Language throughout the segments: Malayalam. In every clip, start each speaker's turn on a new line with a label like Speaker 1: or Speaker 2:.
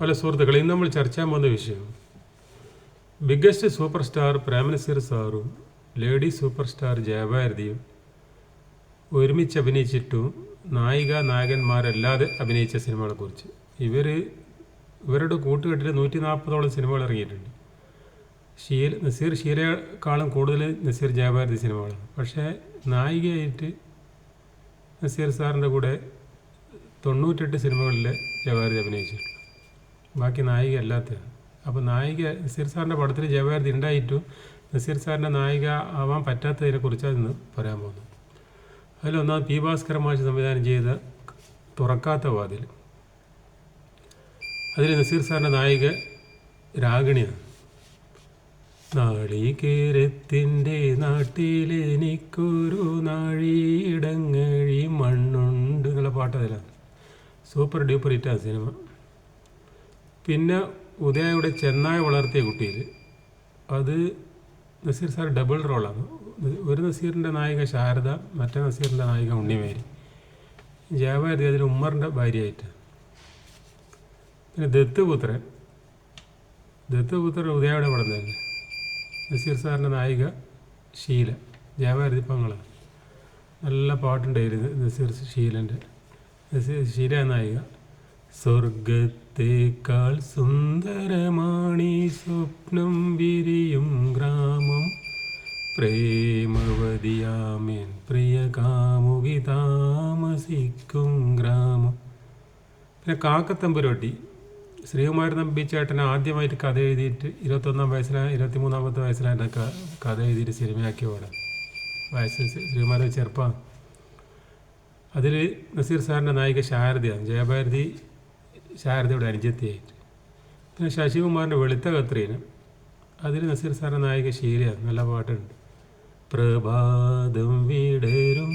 Speaker 1: പല സുഹൃത്തുക്കളെ ഇന്ന് നമ്മൾ ചർച്ച ചെയ്യാൻ പോകുന്ന വിഷയം ബിഗ്ഗസ്റ്റ് സൂപ്പർ സ്റ്റാർ പ്രേമനസീർ സാറും ലേഡി സൂപ്പർ സ്റ്റാർ ജയഭാരതിയും ഒരുമിച്ച് അഭിനയിച്ചിട്ടും നായിക നായകന്മാരല്ലാതെ അഭിനയിച്ച സിനിമകളെ കുറിച്ച് ഇവർ ഇവരുടെ കൂട്ടുകെട്ടിൽ നൂറ്റി നാൽപ്പതോളം സിനിമകൾ ഇറങ്ങിയിട്ടുണ്ട്. ഷീല നസീർ ഷീലയെക്കാളും കൂടുതൽ നസീർ ജയഭാരതി സിനിമകളാണ്. പക്ഷേ നായികയായിട്ട് നസീർ സാറിന്റെ കൂടെ തൊണ്ണൂറ്റെട്ട് സിനിമകളിൽ ജയഭാരതി അഭിനയിച്ചിട്ടുണ്ട്. ബാക്കി നായിക അല്ലാത്തതാണ് അപ്പോൾ നായിക നസീർ സാറിന്റെ പടത്തിൽ ജയഭാരതി ഉണ്ടായിട്ടും നസീർ സാറിന്റെ നായിക ആവാൻ പറ്റാത്തതിനെക്കുറിച്ചാണ് ഇന്ന് പറയാൻ പോകുന്നത്. അതിലൊന്നാമത് പി ഭാസ്കര മാഷ് സംവിധാനം ചെയ്ത തുറക്കാത്ത വാതിൽ അതിൽ നസീർ സാറിന്റെ നായിക രാഗിണിയാണ്. നാളികേരത്തിന്റെ നാട്ടിലെനിക്കൊരു നാഴിയിടങ്ങഴി മണ്ണുണ്ട് എന്നുള്ള പാട്ട് അതിലാണ്. സൂപ്പർ ഡ്യൂപ്പർ ഹിറ്റാണ് സിനിമ. പിന്നെ ഉദയയുടെ ചെന്നായ വളർത്തിയ കുട്ടിയിൽ അത് നസീർ സാർ ഡബിൾ റോളാണ് ഒരു നസീറിന്റെ നായിക ശാരദ മറ്റേ നസീറിന്റെ നായിക ഉണ്ണിമേരി. ജയഭാരതി അതിൽ ഉമ്മറിന്റെ ഭാര്യയായിട്ട്. പിന്നെ ദത്തുപുത്രൻ. ദത്തുപുത്രൻ ഉദയയുടെ പടം തന്നെ നസീർ സാറിന്റെ നായിക ഷീല. പങ്ങളാണ് നല്ല പാട്ടുണ്ടായിരുന്നു നസീർ ഷീലന്റെ നസീർ ഷീല നായിക. സ്വർഗത്തേക്കാൾ സുന്ദരമാണീ സ്വപ്നം വിരിയും ഗ്രാമം. പ്രേമവതിയാമേൻ പ്രിയ കാമുകി താമസിക്കും ഗ്രാമം. പിന്നെ കാക്കത്തമ്പുരോട്ടി ശ്രീകുമാരൻ നമ്പിച്ചേട്ടൻ ആദ്യമായിട്ട് കഥ എഴുതിയിട്ട് ഇരുപത്തൊന്നാം വയസ്സിലാണ് ഇരുപത്തിമൂന്നാമത്തെ വയസ്സിലാണ് ക- കഥ എഴുതിയിട്ട് സിനിമയാക്കിയ പടം വയസ്സ് ശ്രീകുമാരൻ ചെറുപ്പമാണ്. അതിൽ നസീർ സാറിന്റെ നായിക ശാരദയാണ്. ജയഭാരതി ശാരദയുടെ അനുജത്തിയായിട്ട് പിന്നെ ശശികുമാറിന്റെ വെളുത്ത കത്രീന. അതിൽ നസീർ സാറിന്റെ നായിക ശീല നല്ല പാട്ടുണ്ട്. പ്രഭാതം വീടരും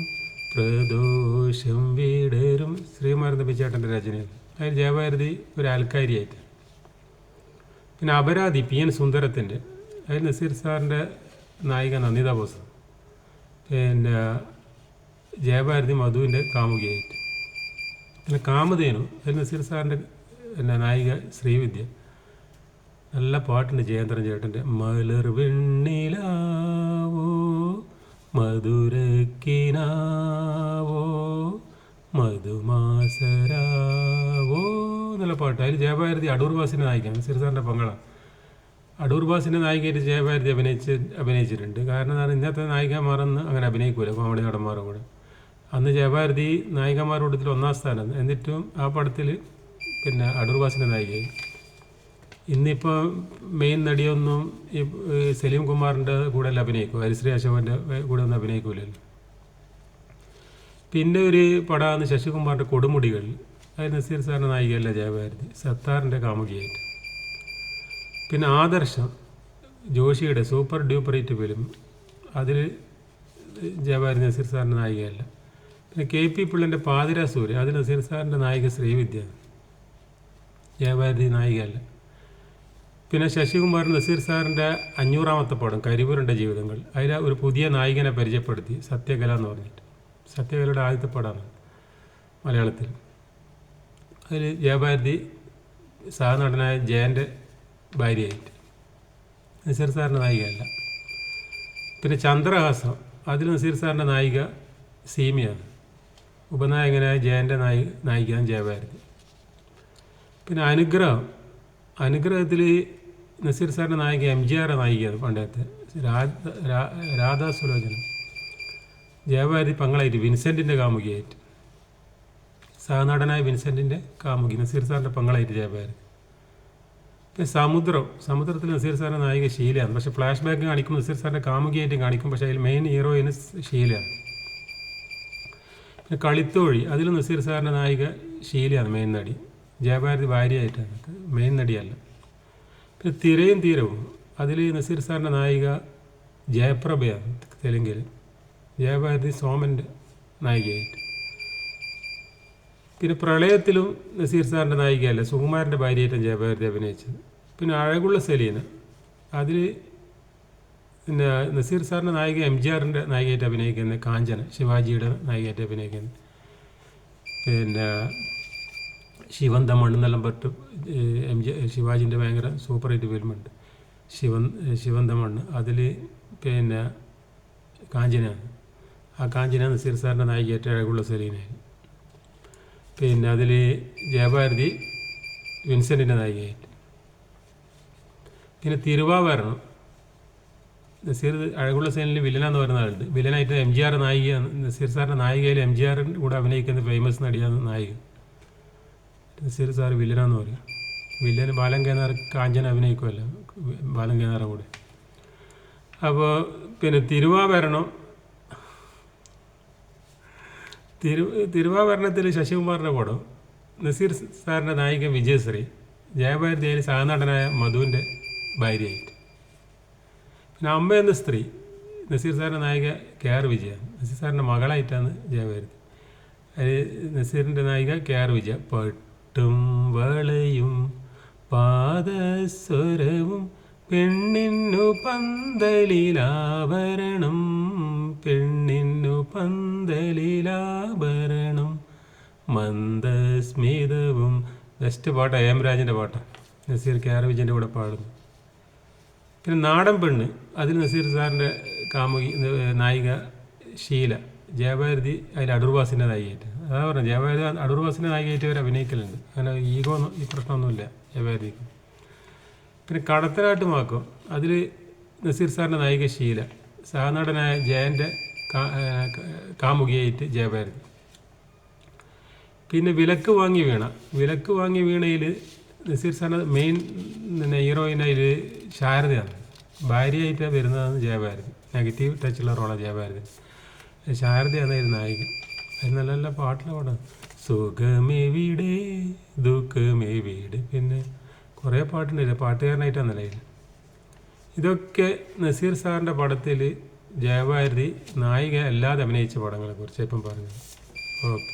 Speaker 1: പ്രദോഷം വീടരും. ശ്രീകുമാരൻ തമ്പിച്ചേട്ടന്റെ രചനയാണ് അതിൽ ജയഭാരതി ഒരു ആൽക്കാരിയായിട്ട് പിന്നെ അപരാധി പി എൻ സുന്ദരത്തിന്റെ. അതിൽ നസീർ സാറിന്റെ നായിക നന്ദിത ബോസ് പിന്നെ ജയഭാരതി മധുവിന്റെ കാമുകിയായിട്ട്. പിന്നെ കാമധേനു അതിൽ നസീർ സാറിന്റെ പിന്നെ നായിക ശ്രീവിദ്യ. നല്ല പാട്ടുണ്ട് ജയേന്ദ്രൻ ചേട്ടന്റെ മലർ വെണ്ണിലാവോ മധുരക്കിനാവോ മധുമാസരാവോ എന്നുള്ള പാട്ട്. അതിൽ ജയഭാരതി അടൂർ ബാസിന്റെ നസീർ സാറിന്റെ പങ്കള. അടൂർ നായികയായിട്ട് ജയഭാരതി അഭിനയിച്ച് അഭിനയിച്ചിട്ടുണ്ട്. കാരണം എന്താണ് ഇന്നത്തെ നായികമാരെന്ന് അങ്ങനെ അഭിനയിക്കൂല കോമഡി നടന്മാരും കൂടെ. അന്ന് ജയഭാരതി നായികമാരുടെ ഒന്നാം സ്ഥാനം. എന്നിട്ടും ആ പടത്തിൽ പിന്നെ അടൂർ ബാസിന്റെ നായികയായി. ഇന്നിപ്പോൾ മെയിൻ നടിയൊന്നും ഈ സലീം കുമാറിന്റെ കൂടെ അല്ല അഭിനയിക്കും? ഹരിശ്രീ അശോകന്റെ കൂടെ ഒന്നും അഭിനയിക്കൂലല്ലോ. പിന്നെ ഒരു പടമാണ് ശശികുമാറിന്റെ കൊടുമുടികൾ. അത് നസീർ സാറിന്റെ നായികയല്ല ജയഭാരതി? സത്താറിന്റെ കാമുകിയായിട്ട്. പിന്നെ ആദർശം ജോഷിയുടെ സൂപ്പർ ഡ്യൂപ്പർ ഹിറ്റ് ഫിലിം. അതിൽ ജയഭാരതി നസീർ സാറിന്റെ നായികയല്ല. പിന്നെ കെ പി പിള്ളന്റെ പാതിര സൂര്യ അതിൽ നസീർ സാറിന്റെ നായിക ശ്രീവിദ്യ. ജയഭാരതി നായികയല്ല. പിന്നെ ശശികുമാർ നസീർ സാറിന്റെ അഞ്ഞൂറാമത്തെ പടം കരിപൂരന്റെ ജീവിതങ്ങൾ. അതിൽ ഒരു പുതിയ നായികനെ പരിചയപ്പെടുത്തി സത്യകല എന്ന് പറഞ്ഞിട്ട്. സത്യകലയുടെ ആദ്യത്തെ പടമാണ് മലയാളത്തിൽ. അതിൽ ജയഭാരതി സഹനടനായ ജയന്റെ ഭാര്യയായിട്ട്. നസീർ സാറിന്റെ നായികയല്ല. പിന്നെ ചന്ദ്രഹാസം അതിൽ നസീർ സാറിന്റെ നായിക സീമയാണ്. ഉപനായകനായ ജയന്റെ നായി നായികയാണ് ജയഭാരതി. പിന്നെ അനുഗ്രഹം. അനുഗ്രഹത്തിൽ നസീർ സാറിന്റെ നായിക എം ജി ആറെ നായികയാണ് പണ്ടത്തെ രാധാ സുലോചന. ജയഭാരതി പങ്കളായിട്ട് വിൻസെന്റിന്റെ കാമുകിയായിട്ട്. സഹനടനായ വിൻസെന്റിന്റെ കാമുകി നസീർ സാറിന്റെ പങ്കളായിട്ട് ജയഭാരതി. പിന്നെ സമുദ്രം. സമുദ്രത്തിൽ നസീർ സാറിന്റെ നായിക ഷീലയാണ്. പക്ഷേ ഫ്ലാഷ് ബാക്ക് കാണിക്കും നസീർ സാറിന്റെ കാമുകിയായിട്ടും കാണിക്കും. പക്ഷേ അതിൽ മെയിൻ ഹീറോയിന് ഷീലയാണ്. പിന്നെ കളിത്തോഴി. അതിൽ നസീർ സാറിന്റെ നായിക ഷീലയാണ് മെയിൻ നടി. ജയഭാരതി ഭാര്യയായിട്ടാണ് മെയിൻ നടിയല്ല. പിന്നെ തിരയും തീരവും. അതിൽ നസീർ സാറിന്റെ നായിക ജയപ്രഭയാണ് തെലുങ്കിൽ ജയഭാരതി സോമന്റെ നായികയായിട്ട്. പിന്നെ പ്രളയത്തിലും നസീർ സാറിന്റെ നായികയല്ല. സുകുമാരന്റെ ഭാര്യയായിട്ടാണ് ജയഭാരതി അഭിനയിച്ചത്. പിന്നെ അഴകുള്ള സെലീന. അതിൽ പിന്നെ നസീർ സാറിന്റെ നായിക എം ജി ആറിന്റെ നായികയായിട്ട് അഭിനയിക്കുന്നത് കാഞ്ചന ശിവാജിയുടെ നായികയായിട്ട് അഭിനയിക്കുന്നത്. പിന്നെ ശിവന്ത മണ്ണെന്നെല്ലാം പറ്റും എം ജി ശിവാജിന്റെ ഭയങ്കര സൂപ്പർ ഹിറ്റ് ഫിലിമുണ്ട്. ശിവൻ ശിവന്ത മണ്ണ്. അതിൽ പിന്നെ കാഞ്ചനയാണ് ആ കാഞ്ചന നസീർ സാറിന്റെ നായികയായിട്ട് അഴകുള്ള സലീനായി പിന്നെ അതിൽ ജയഭാരതി വിൻസെന്റിന്റെ നായികയായിട്ട്. പിന്നെ തിരുവാഭരണം. നസീർ അഴകുള്ള സേനിൽ വില്ലനാന്ന് പറയുന്ന ആളുണ്ട്. വില്ലനായിട്ട് എം ജി ആർ നായിക നസീർ സാറിന്റെ നായികയിൽ എം ജി ആറിന്റെ കൂടെ അഭിനയിക്കുന്ന ഫേമസ് നടിയാണ് നായിക. നസീർ സാർ വില്ലനാന്ന് പറയും. വില്ലന് ബാലൻ കേനാർ കാഞ്ചൻ അഭിനയിക്കുമല്ല ബാലൻ കേനാറ കൂടെ. അപ്പോൾ പിന്നെ തിരുവാഭരണം. തിരു തിരുവാഭരണത്തിൽ ശശികുമാറിന്റെ പടം. നസീർ സാറിന്റെ നായിക വിജയശ്രീ ജയഭാരതിയിൽ സഹനടനായ മധുവിന്റെ ഭാര്യയായിട്ട്. പിന്നെ അമ്മ എന്ന സ്ത്രീ നസീർ സാറിന്റെ നായിക കെ ആർ വിജയ. നസീർ സാറിന്റെ മകളായിട്ടാണ് ജയഭാരതി അത് നസീറിന്റെ നായിക കെ ആർ വിജയ. പട്ടും വളയും പാദസ്വരവും പെണ്ണിന്നു പന്തലിലാഭരണം പെണ്ണിന്നു പന്തലിലാഭരണം മന്ദസ്മിതവും. ബെസ്റ്റ് പാട്ടാണ് എം രാജന്റെ പാട്ടാണ് നസീർ കെ ആർ വിജയന്റെ കൂടെ പാടുന്നു. പിന്നെ നാടൻ പെണ്ണ് അതിൽ നസീർ സാറിന്റെ കാമുകി നായിക ഷീല. ജയഭാരതി അതിൽ അടൂർവാസിന്റെ നായികയായിട്ട്. അതാ പറഞ്ഞത് ജയഭാരതി അടൂർവാസിന്റെ നായികയായിട്ട് അവർ അഭിനയിക്കലുണ്ട്. അങ്ങനെ ഈഗോ ഈ പ്രശ്നമൊന്നുമില്ല ജയഭാരതിക്ക്. പിന്നെ കടത്തനാട്ട് മാക്കും അതിൽ നസീർ സാറിന്റെ നായിക ശീല സഹനടനായ ജയന്റെ കാമുകിയായിട്ട് ജയഭാരതി. പിന്നെ വിലക്ക് വാങ്ങി വീണ. വിലക്ക് വാങ്ങി വീണയിൽ നസീർ സാറിന്റെ മെയിൻ പിന്നെ ഹീറോയിൻ അതിൽ ശാരദയാണ്. ഭാര്യയായിട്ട് വരുന്നതാണ് ജയഭാരതി. നെഗറ്റീവ് ടച്ചുള്ള റോളാണ് ജയഭാരതി. ശാരദയാണ് ഇത് നായിക അത് നല്ല നല്ല പാട്ടിലെ പാടാണ് സുഖമെവിടെ ദുഃഖമെവിടെ പിന്നെ കുറേ പാട്ടുണ്ടല്ലേ. പാട്ടുകാരനായിട്ടാണ് നിലയിൽ ഇതൊക്കെ നസീർ സാറിന്റെ പടത്തിൽ ജയഭാരതി നായിക അല്ലാതെ അഭിനയിച്ച പടങ്ങളെ കുറിച്ച് ഇപ്പം പറഞ്ഞത്. ഓക്കെ.